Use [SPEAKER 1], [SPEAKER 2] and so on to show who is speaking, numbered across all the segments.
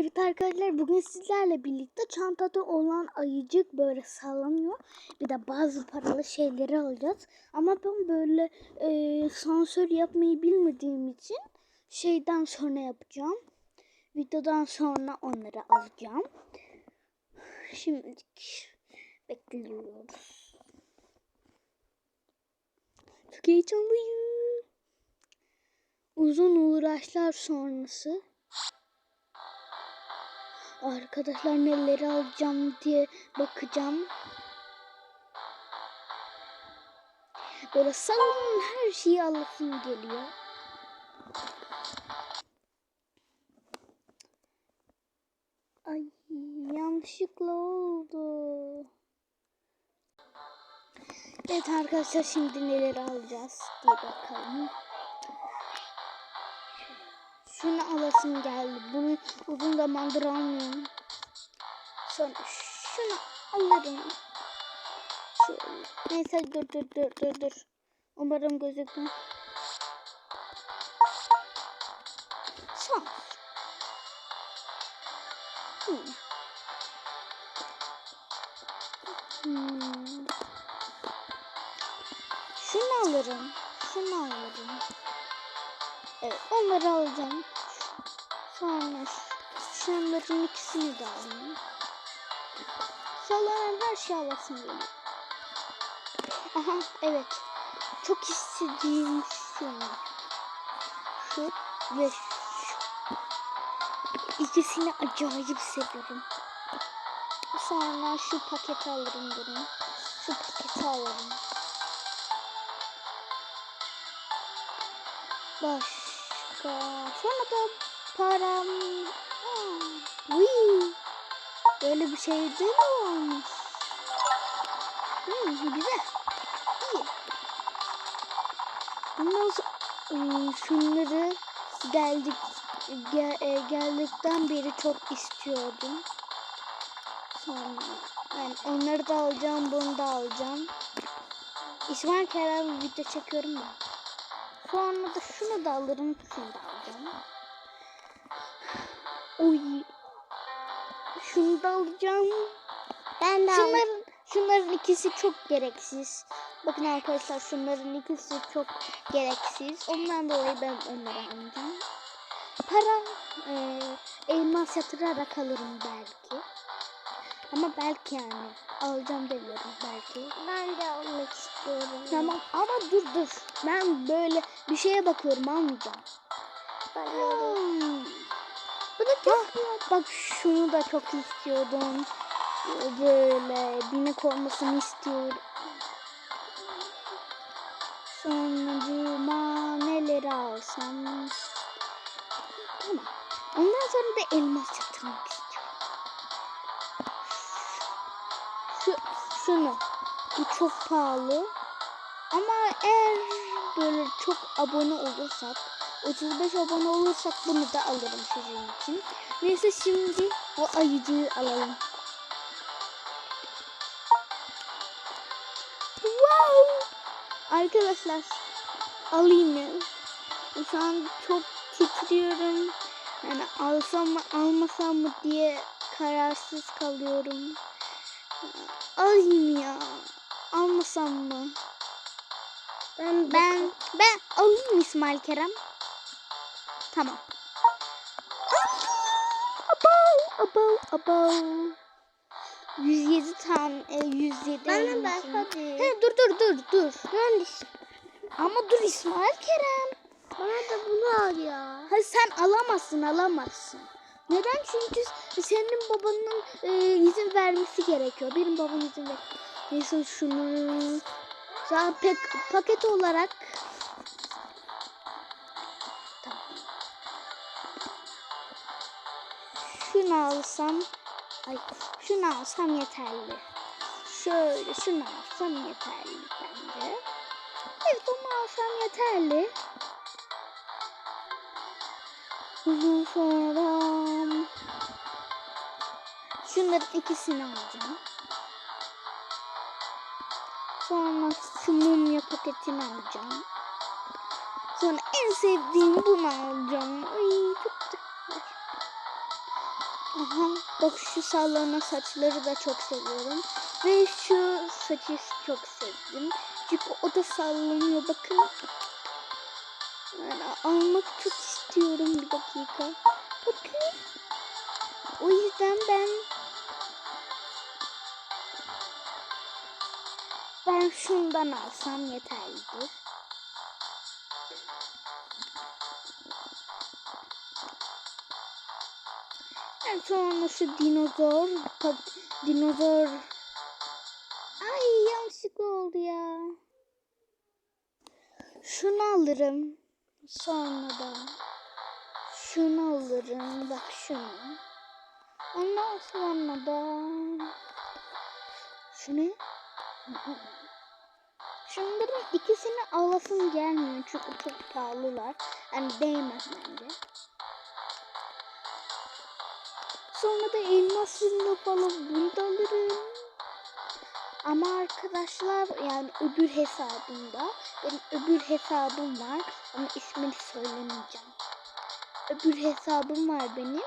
[SPEAKER 1] Evet arkadaşlar bugün sizlerle birlikte çantada olan ayıcık böyle sallanıyor. Bir de bazı paralı şeyleri alacağız. Ama ben böyle e, sansür yapmayı bilmediğim için şeyden sonra yapacağım. Videodan sonra onları alacağım. Şimdi bekliyoruz. Çok heyecanlıyım. Uzun uğraşlar sonrası Arkadaşlar neleri alacağım diye bakacağım. Böyle salonun her şeyi alasım geliyor. Ay yanlışlıkla oldu. Evet arkadaşlar şimdi neleri alacağız diye bakalım. Şunu alasım geldi. Bunu uzun zamandır almıyorum. Sonra şunu alırım. Şöyle. Neyse dur dur dur dur dur. Umarım gözükmüyor. Son. Hmm. Hmm. Şunu alırım. Şunu alırım. Evet onları alacağım. Sonra şunların ikisini de alayım. Sallanan her şey alasım geliyor. Aha evet. Çok istediğim şu. Şu ve şu. İkisini acayip seviyorum. Sonra şu paketi alırım bunu. Şu paketi alırım. Başka. Sonra da param. Wii. Böyle bir şey de mi olmuş? Hmm, güzel. İyi. Ondan sonra ıı, şunları geldik gel, e, geldikten beri çok istiyordum. Sonra yani onları da alacağım, bunu da alacağım. İsmail Kerem video çekiyorum ben. Sonra da şunu da alırım, şunu da alacağım. Oy. Şunu da alacağım.
[SPEAKER 2] Ben de aldım.
[SPEAKER 1] Şunların, şunların ikisi çok gereksiz. Bakın arkadaşlar şunların ikisi çok gereksiz. Ondan dolayı ben onları alacağım. Para e, elmas yatırarak alırım belki. Ama belki yani. Alacağım demiyorum belki.
[SPEAKER 2] Ben de almak istiyorum.
[SPEAKER 1] Tamam ama dur dur. Ben böyle bir şeye bakıyorum almayacağım.
[SPEAKER 2] Ben
[SPEAKER 1] Hmm.
[SPEAKER 2] Bu da çok
[SPEAKER 1] Ah, bak şunu da çok istiyordum. Böyle binek olmasını istiyorum. Sonucuma neleri alsam. Tamam. Ondan sonra da elmas yatırmak istiyorum. Şunu. Bu çok pahalı. Ama eğer böyle çok abone olursak 35 abone olursak bunu da alırım sizin için. Neyse şimdi bu ayıcığı alalım. Wow! Arkadaşlar alayım mı? Şu an çok titriyorum. Yani alsam mı almasam mı diye kararsız kalıyorum. Alayım ya. Almasam mı?
[SPEAKER 2] Ben,
[SPEAKER 1] Ben ben alayım İsmail Kerem. Tamam. Abav, abav, abav. 107 tane, e, 107
[SPEAKER 2] Ben de
[SPEAKER 1] elmasım.
[SPEAKER 2] ben hadi.
[SPEAKER 1] He, dur dur dur dur.
[SPEAKER 2] Ben
[SPEAKER 1] Ama dur İsmail Kerem.
[SPEAKER 2] bana da bunu al ya.
[SPEAKER 1] Ha, sen alamazsın alamazsın. Neden? Çünkü senin babanın e, izin vermesi gerekiyor. Benim babam izin ver. Neyse şunu Daha pek paket olarak. Şunu alsam ay şunu alsam yeterli. Şöyle şunu alsam yeterli bence. Evet onu alsam yeterli. Ondan sonra şunların ikisini alacağım. Sonra şu mumya paketini alacağım. Sonra en sevdiğim bunu alacağım. Ay çok güzel. Aha bak şu sallanan saçları da çok seviyorum. Ve şu saçı çok sevdim. Çünkü o da sallanıyor bakın. Yani almak çok istiyorum bir dakika. Bakın. O yüzden ben ben şundan alsam yeterlidir. En sonra şu dinozor, dinozor. Ay yanlışlıkla oldu ya. Şunu alırım. Sonra da şunu alırım. Bak şunu. Ondan sonra da şu? Şunların ikisini alasım gelmiyor çünkü çok pahalılar. Yani değmez bence. Sonra da elmasını falan bunu da alırım. Ama arkadaşlar yani öbür hesabımda benim öbür hesabım var ama ismini söylemeyeceğim. Öbür hesabım var benim.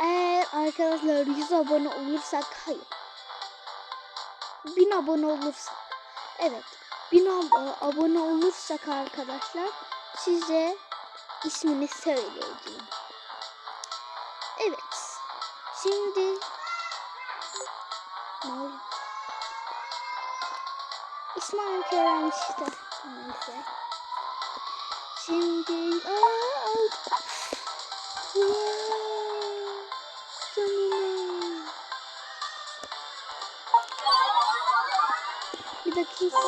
[SPEAKER 1] Eğer arkadaşlar 100 abone olursak hayır. 1000 abone olursak evet 1000 ab- abone olursak arkadaşlar size ismini söyleyeceğim. Evet. Şimdi ne oluyor? İsmail Kerem işte. Neyse. Şimdi aa, wow, Dakika.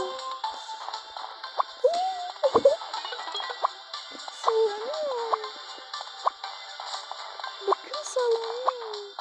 [SPEAKER 1] Sallanıyor. Bakın sallanıyor.